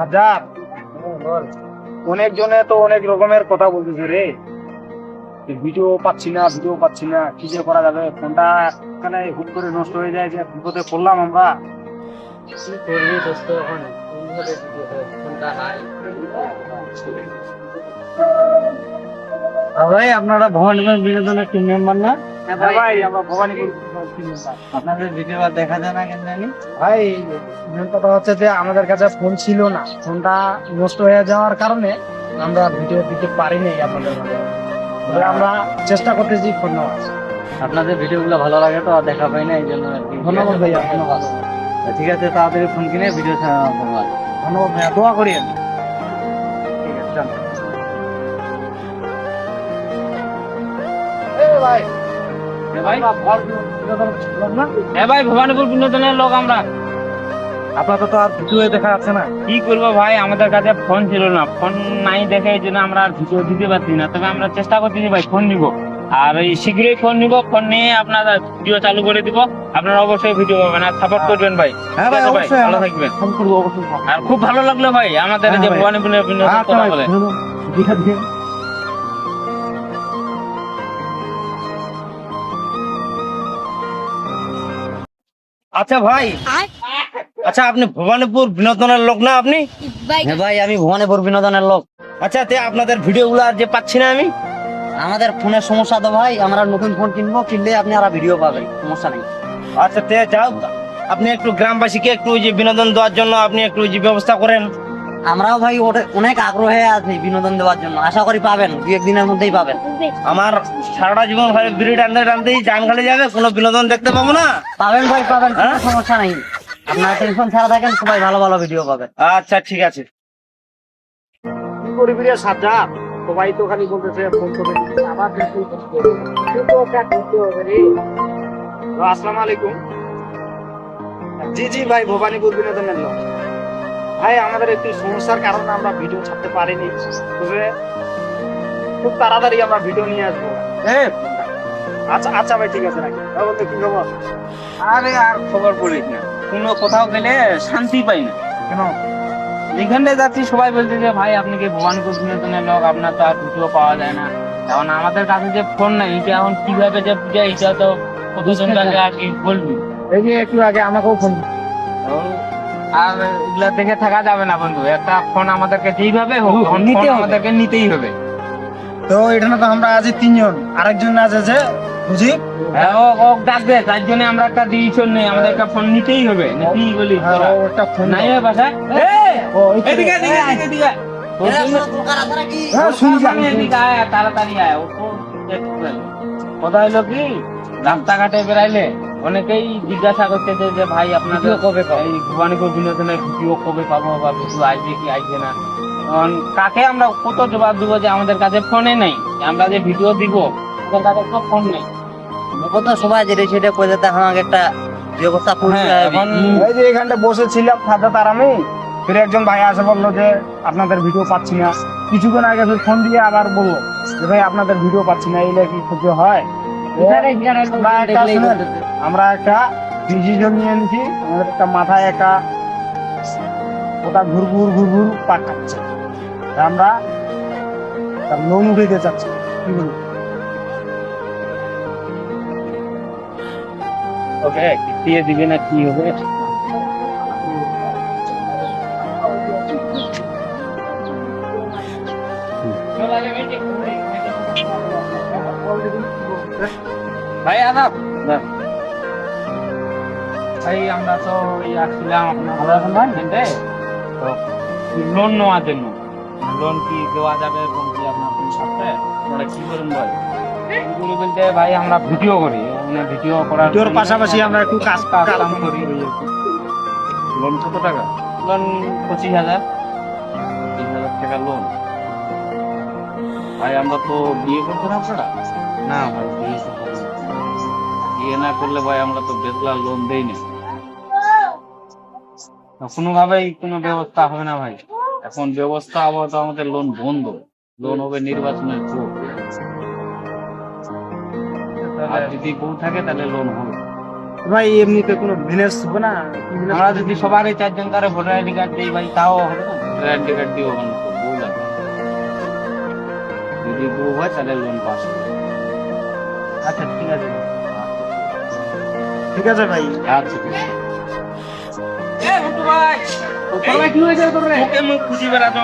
হাজার। অনেক জনে তো অনেক রকমের কথা বলতেছে রে। ভিডিও পাচ্ছি না ভিডিও পাচ্ছি না কি যে করা যাবে? ফোনটা এখানে হুট করে নষ্ট হয়ে যায় যে বিপদে পড়লাম আমরা। কি করবি দোস্ত এখন? ফোনটা নাই ভাই আপনারা ভবানীপুর বিনোদনের টিম মেম্বার না? ভাই আমরা ভবানীপুর আপনাদের ভিডিও আর দেখা যায় না কেন জানি? ভাই মেন কথা হচ্ছে যে আমাদের কাছে ফোন ছিল না। ফোনটা নষ্ট হয়ে যাওয়ার কারণে আমরা ভিডিও দিতে পারিনি আপনাদের মাঝে। আমরা চেষ্টা করতেছি ফোন নেওয়ার। আপনাদের ভিডিওগুলো ভালো লাগে তো আর দেখা পাই না এই জন্য ধন্যবাদ ভাইয়া ধন্যবাদ। ঠিক আছে তাড়াতাড়ি ফোন কিনে ভিডিও ধন্যবাদ ধন্যবাদ ভাইয়া দোয়া করি আমি ঠিক আছে ভাই। হ্যাঁ ভাই? ভবানীপুর বিনোদনের লোক আমরা। আপনাদের তো আর ভিডিও দেখা যাচ্ছে না। কি করব ভাই? আমাদের কাছে ফোন ছিল না। ফোন নাই দেখে এই জন্য আমরা আর ভিডিও দিতে পারছি না। তবে আমরা চেষ্টা করতেছি ভাই ফোন নিব। আর এই শীঘ্রই ফোন নিব। ফোন নিয়ে আপনার ভিডিও চালু করে দিব। আপনারা অবশ্যই ভিডিও পাবেন। আর সাপোর্ট করবেন ভাই। হ্যাঁ ভাই অবশ্যই ভালো থাকবেন। ফোন করব অবশ্যই। আর খুব ভালো লাগল ভাই আমাদের হ্যাঁ যে ভবানীপুরের বিনোদন আচ্ছা কথা বলে। আচ্ছা ভাই। আচ্ছা আপনি ভবানীপুর বিনোদনের লোক না আপনি? হ্যাঁ ভাই আমি ভবানীপুর বিনোদনের লোক। আচ্ছা তে আপনাদের ভিডিওগুলো আর যে পাচ্ছি না আমি? আমাদের ফোনের সমস্যা তো ভাই আমরা নতুন ফোন কিনবো কিনলে আপনি আর ভিডিও পাবেন সমস্যা নেই। আচ্ছা তে যাও। আপনি একটু গ্রামবাসীকে একটু ওই যে বিনোদন দেওয়ার জন্য আপনি একটু ওই যে ব্যবস্থা করেন। আমরাও ভাই ওটা- অনেক আগ্রহে আছি বিনোদন দেওয়ার জন্য। আশা করি পাবেন দু একদিনের মধ্যেই পাবেন। আমার সারাটা জীবন ভাই বিড়ি টানতে টানতেই জান খালি যাবে কোনো বিনোদন দেখতে পাবো না? পাবেন ভাই পাবেন কোনো হ্যাঁ? সমস্যা নেই। আপনার টেনশন ছাড়া থাকেন সবাই ভালো ভালো ভিডিও পাবেন। আচ্ছা ঠিক আছে। কি করবি রে সাজ্জাদ সবাই তো খালি বলতেছে ফোন আসসালামু আলাইকুম। জি জি ভাই ভবানীপুর বিনোদনের লোক ভাই আমাদের একটু সমস্যার কারণে আমরা ভিডিও ছাড়তে পারিনি তবে খুব তাড়াতাড়ি আমরা ভিডিও নিয়ে আসব। আচ্ছা আচ্ছা ভাই ঠিক আছে রাখি। তাহলে বলতে কি খবর? আরে আর খবর পড়িস না। কোনো কোথাও গেলে শান্তি পাই না। কেন? যেখানে যাচ্ছি সবাই বলছে যে ভাই আপনি কি ভবানীপুর বিনোদনের লোক? আপনার তো আর ভিডিও পাওয়া যায় না। এখন আমাদের কাছে যে ফোন নাই এটা এখন কীভাবে যে এটা তো কতজনকে আর কি বলবি? এই যে একটু আগে আমাকেও ফোন আর এগুলা দেখে থাকা যাবে না বন্ধু। একটা ফোন আমাদেরকে যেইভাবে হোক ফোন নিতে আমাদেরকে নিতেই হবে। তো এখানে তো আমরা আজ তিনজন। আরেকজন আছে যে বুঝি? হ্যাঁ, ও ও ডাকবে তার জন্য আমরা একটা ডিসিশন নেই আমাদের একটা ফোন নিতেই হবে। নাকি বলি হ্যাঁ, একটা ফোন নাই ও এদিকে এদিকে এদিকে হ্যাঁ তাড়াতাড়ি আয়, ও তো একটু কথা কি? রাস্তাঘাটে বেড়াইলে? অনেকেই জিজ্ঞাসা করতেছে যে ভাই আপনাদের কবে এই ভবানীপুর বিনোদনের ভিডিও কবে পাবো বা ভিডিও আসবে কি আসবে না? এখন কাকে আমরা কত জবাব দিব যে আমাদের কাছে ফোনে নেই? আমরা যে ভিডিও দিব ওদের কাছে তো ফোন নেই। কত সবাই যেটা সেটা করে আমাকে একটা ব্যবস্থা করতে হ্যাঁ, হবে। এই যে এখানটা বসেছিলাম সাথে তার আমি ফিরে একজন ভাই আসে বলল যে আপনাদের ভিডিও পাচ্ছি না। কিছুক্ষণ আগে ফোন দিয়ে আবার বলল যে ভাই আপনাদের ভিডিও পাচ্ছি না। এইলে কি সহ্য হয়? আমরা একটা ডিসিশন নিয়ে নিয়েছি আমাদের একটা মাথায় একটা ওটা ঘুরঘুর ঘুরঘুর পাক খাচ্ছে তা আমরা লোন উঠাইতে চাচ্ছি। কি বলব? ওকে দিয়ে দিবে না কি হবে? ভাই আদাব। ভাই আমরা তো আসছিলাম আপনার হেঁটে তো লোন নেওয়ার জন্য। লোন কি দেওয়া যাবে এবং কি আপনার কোন আপনারা কি করুন ভাই? এগুলো বলতে ভাই আমরা ভিডিও করি মানে ভিডিও করার ভিডিওর পাশাপাশি আমরা একটু কাজ কাম করি। লোন কত টাকা? লোন পঁচিশ হাজার। তিন হাজার টাকা লোন ভাই আমরা তো বিয়ে করতে না আপনারা? না। ভাই। বিয়ে না করলে ভাই আমরা তো বেতলা লোন দেই না। কোনোভাবেই কোনো ব্যবস্থা হবে না ভাই। এখন ব্যবস্থা আপাতত আমাদের লোন বন্ধ। লোন হবে নির্বাচনের পর আর যদি বউ থাকে তাহলে লোন হবে। ভাই এমনিতে কোনো বিজনেস হবে না? আমরা যদি সবার এই চারজন কারে ভোটার আইডি কার্ড দিই ভাই তাও হবে না। ভোটার আইডি কার্ড তো বউ লাগবে যদি বউ হয় তাহলে লোন পাস আচ্ছা ঠিক আছে। ঠিক আছে ভাই। আচ্ছা ঠিক আছে। ভাই ভাই কি হয়েছে তোর ওকে মুখ খুঁজি বেড়াতো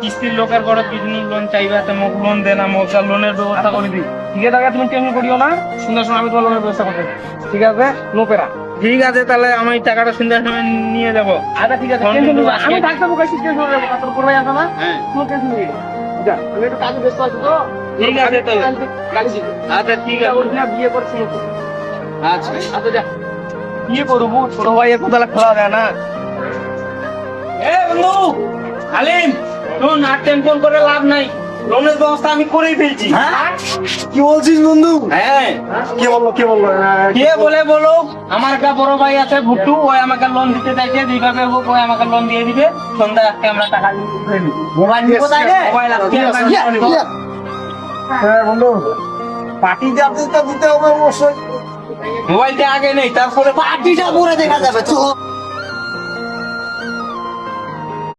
কিস্তির লোকের ঘরে বিভিন্ন লোন চাইবে তো মোক লোন দে না মোক লোনের ব্যবস্থা করে দিই ঠিক আছে তুমি টেনশন করিও না সুন্দর সময় আমি তোমার লোনের ব্যবস্থা করতে ঠিক আছে নো পেরা ঠিক আছে তাহলে আমি টাকাটা সন্ধ্যার সময় নিয়ে যাব আচ্ছা ঠিক আছে আমি আজকে- থাকতে বুকাই টেনশন করে যাব তোর করবে আছে না হ্যাঁ কোনো টেনশন নেই যা আমি একটু কাজে ব্যস্ত আছি তো ঠিক আছে আচ্ছা ঠিক আছে বিয়ে করছি আচ্ছা আচ্ছা যা বিয়ে করব? ছোট ভাইয়ের কোথাও খোলা দেয় না। এ বন্ধু আলিম শোন আর টেনশন করে লাভ নাই। লোনের ব্যবস্থা আমি করেই ফেলছি। কি বলছিস বন্ধু? হ্যাঁ। কে বলল কে বলল? কে বলে বলো আমার একটা বড় ভাই আছে ভুট্টু ওই আমাকে লোন দিতে চাইছে যেভাবে হোক ওই আমাকে লোন দিয়ে দিবে। সন্ধ্যা আজকে আমরা টাকা মোবাইল নিবো তাইলে। হ্যাঁ বন্ধু। পার্টি যাতে তো দিতে হবে অবশ্যই। মোবাইলটা আগে নেই তারপরে পার্টিটা পরে দেখা যাবে চলো।